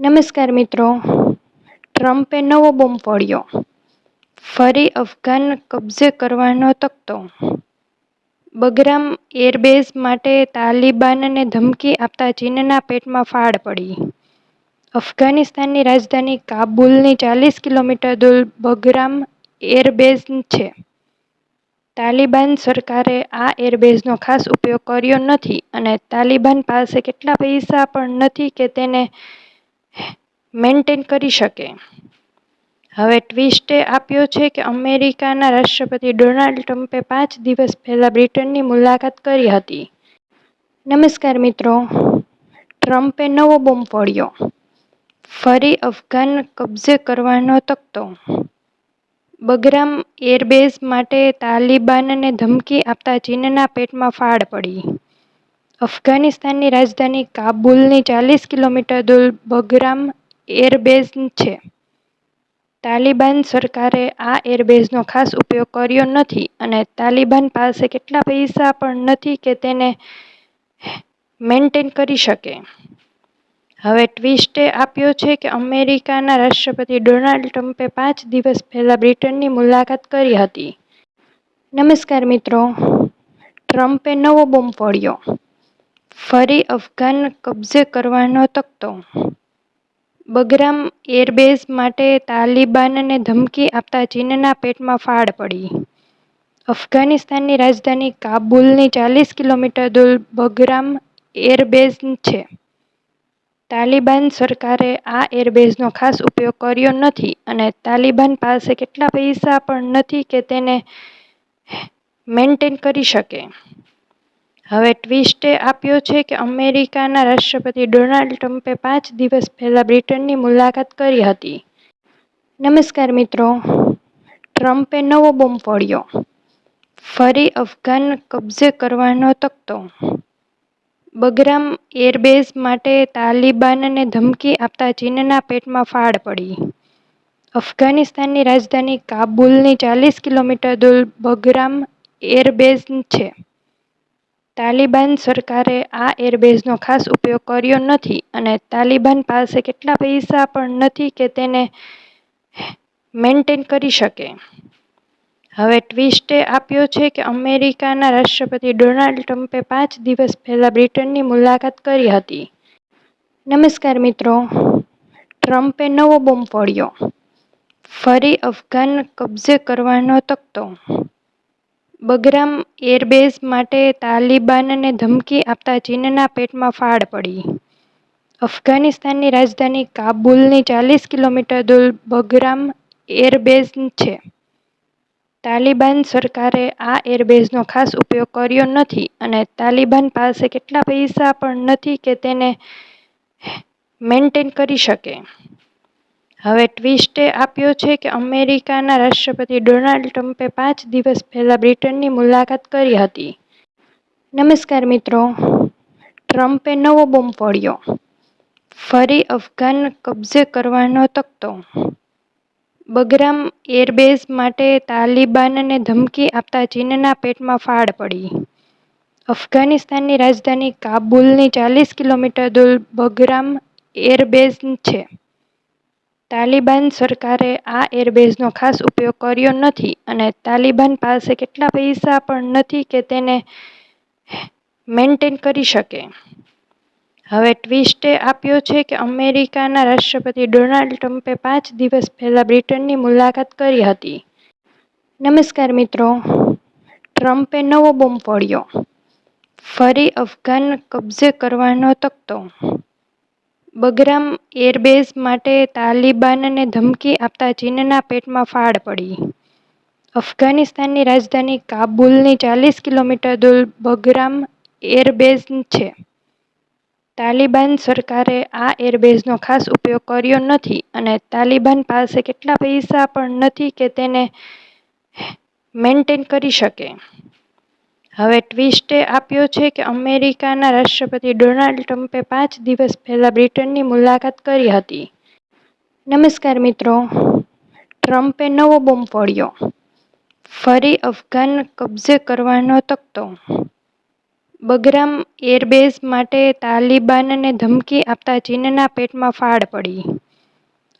નમસ્કાર મિત્રો. ટ્રમ્પે નવો બોમ્બ ફોડ્યો, ફરી અફઘાન કબજે કરવાનો તકતો. બગરામ એરબેઝ માટે તાલિબાનને ધમકી આપતા ચીનના પેટમાં ફાળ પડી. અફઘાનિસ્તાનની રાજધાની કાબુલની ચાલીસ કિલોમીટર દૂર બગરામ એરબેઝ છે. તાલિબાન સરકારે આ એરબેઝનો ખાસ ઉપયોગ કર્યો નથી અને તાલિબાન પાસે કેટલા પૈસા પણ નથી કે તેને મેન્ટેન કરી શકે. હવે ટ્વિસ્ટે આપ્યો છે કે અમેરિકાના રાષ્ટ્રપતિ ડોનાલ્ડ ટ્રમ્પે પાંચ દિવસ પહેલાં બ્રિટનની મુલાકાત કરી હતી. નમસ્કાર મિત્રો ટ્રમ્પે નવો બોમ્બ ફોડ્યો, ફરી અફઘાન કબજે કરવાનો તકતો બગરામ એરબેઝ માટે તાલિબાનને ધમકી આપતા ચીનના પેટમાં ફાળ પડી અફઘાનિસ્તાનની રાજધાની કાબુલની ચાલીસ કિલોમીટર દૂર બગરામ એરબેઝ છે. તાલિબાન સરકારે આ એરબેઝનો ખાસ ઉપયોગ કર્યો નથી અને તાલિબાન પાસે કેટલા પૈસા પણ નથી કે તેને મેન્ટેન કરી શકે. હવે ટ્વિસ્ટે આપ્યો છે કે અમેરિકાના રાષ્ટ્રપતિ ડોનાલ્ડ ટ્રમ્પે પાંચ દિવસ પહેલા બ્રિટનની મુલાકાત કરી હતી. નમસ્કાર મિત્રો ટ્રમ્પે નવો બોમ્બ ફોડ્યો, ફરી અફઘાન કબ્જે કરવાનો તખતો, બગરામ એરબેઝ માટે તાલિબાનને ધમકી આપતા ચીનના પેટમાં ફાળ પડી અફઘાનિસ્તાનની રાજધાની કાબુલની ચાલીસ કિલોમીટર દૂર બગરામ એરબેઝ છે. તાલિબાન સરકારે આ એરબેઝનો ખાસ ઉપયોગ કર્યો નથી અને તાલિબાન પાસે કેટલા પૈસા પણ નથી કે તેને મેન્ટેન કરી શકે. હવે ટ્વિસ્ટે આપ્યો છે કે અમેરિકાના રાષ્ટ્રપતિ ડોનાલ્ડ ટ્રમ્પે પાંચ દિવસ પહેલાં બ્રિટનની મુલાકાત કરી હતી. નમસ્કાર મિત્રો ટ્રમ્પે નવો બોમ્બ ફોડ્યો, ફરી અફઘાન કબજે કરવાનો તકતો બગરામ એરબેઝ માટે તાલિબાનને ધમકી આપતા ચીનના પેટમાં ફાળ પડી અફઘાનિસ્તાનની રાજધાની કાબુલની ચાલીસ કિલોમીટર દૂર બગરામ એરબેઝ છે. તાલિબાન સરકારે આ એરબેઝનો ખાસ ઉપયોગ કર્યો નથી અને તાલિબાન પાસે કેટલા પૈસા પણ નથી કે તેને મેન્ટેન કરી શકે. હવે ટ્વિસ્ટે આપ્યો છે કે અમેરિકાના રાષ્ટ્રપતિ ડોનાલ્ડ ટ્રમ્પે પાંચ દિવસ પહેલાં બ્રિટનની મુલાકાત કરી હતી. નમસ્કાર મિત્રો ટ્રમ્પે નવો બોમ્બ ફોડ્યો, ફરી અફઘાન કબજે કરવાનો તખતો, બગરામ એરબેઝ માટે તાલિબાનને ધમકી આપતા ચીનના પેટમાં ફાળ પડી અફઘાનિસ્તાનની રાજધાની કાબુલની ચાલીસ કિલોમીટર દૂર બગરામ એરબેઝ છે. તાલિબાન સરકારે આ એરબેઝનો ખાસ ઉપયોગ કર્યો નથી અને તાલિબાન પાસે કેટલા પૈસા પણ નથી કે તેને મેન્ટેન કરી શકે. હવે ટ્વિસ્ટે આપ્યો છે કે અમેરિકાના રાષ્ટ્રપતિ ડોનાલ્ડ ટ્રમ્પે પાંચ દિવસ પહેલાં બ્રિટનની મુલાકાત કરી હતી. નમસ્કાર મિત્રો ટ્રમ્પે નવો બોમ્બ ફોડ્યો, ફરી અફઘાન કબજે કરવાનો તકતો બગરામ એરબેઝ માટે તાલિબાનને ધમકી આપતા ચીનના પેટમાં ફાળ પડી અફઘાનિસ્તાનની રાજધાની કાબુલની ચાલીસ કિલોમીટર દૂર બગરામ એરબેઝ છે. તાલિબાન સરકારે આ એરબેઝનો ખાસ ઉપયોગ કર્યો નથી અને તાલિબાન પાસે કેટલા પૈસા પણ નથી કે તેને મેન્ટેન કરી શકે. હવે ટ્વિસ્ટે આપ્યો છે કે અમેરિકાના રાષ્ટ્રપતિ ડોનાલ્ડ ટ્રમ્પે પાંચ દિવસ પહેલાં બ્રિટનની મુલાકાત કરી હતી. નમસ્કાર મિત્રો ટ્રમ્પે નવો બોમ્બ ફોડ્યો, ફરી અફઘાન કબજે કરવાનો તખતો, બગરામ એરબેઝ માટે તાલિબાનને ધમકી આપતા ચીનના પેટમાં ફાળ પડી અફઘાનિસ્તાનની રાજધાની કાબુલની ચાલીસ કિલોમીટર દૂર બગરામ એરબેઝ છે. તાલિબાન સરકારે આ એરબેઝનો ખાસ ઉપયોગ કર્યો નથી અને તાલિબાન પાસે કેટલા પૈસા પણ નથી કે તેને મેન્ટેન કરી શકે. હવે ટ્વિસ્ટે આપ્યો છે કે અમેરિકાના રાષ્ટ્રપતિ ડોનાલ્ડ ટ્રમ્પે પાંચ દિવસ પહેલાં બ્રિટનની મુલાકાત કરી હતી. નમસ્કાર મિત્રો ટ્રમ્પે નવો બોમ્બ ફોડ્યો, ફરી અફઘાન કબજે કરવાનો તકતો. બગરામ એરબેઝ માટે તાલિબાનને ધમકી આપતા ચીનના પેટમાં ફાળ પડી.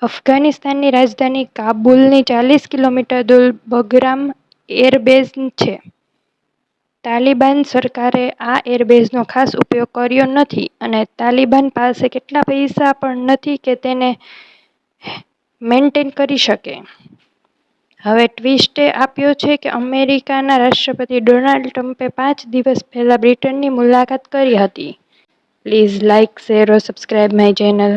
અફઘાનિસ્તાનની રાજધાની કાબુલની ચાલીસ કિલોમીટર દૂર બગરામ એરબેઝ છે. તાલિબાન સરકારે આ એરબેઝનો ખાસ ઉપયોગ કર્યો નથી અને તાલિબાન પાસે કેટલા પૈસા પણ નથી કે તેને મેન્ટેન કરી શકે. હવે ટ્વિસ્ટે આપ્યો છે કે અમેરિકાના રાષ્ટ્રપતિ ડોનાલ્ડ ટ્રમ્પે પાંચ દિવસ પહેલાં બ્રિટનની મુલાકાત કરી હતી. પ્લીઝ લાઇક, શેર, ઓર સબસ્ક્રાઇબ માય ચેનલ.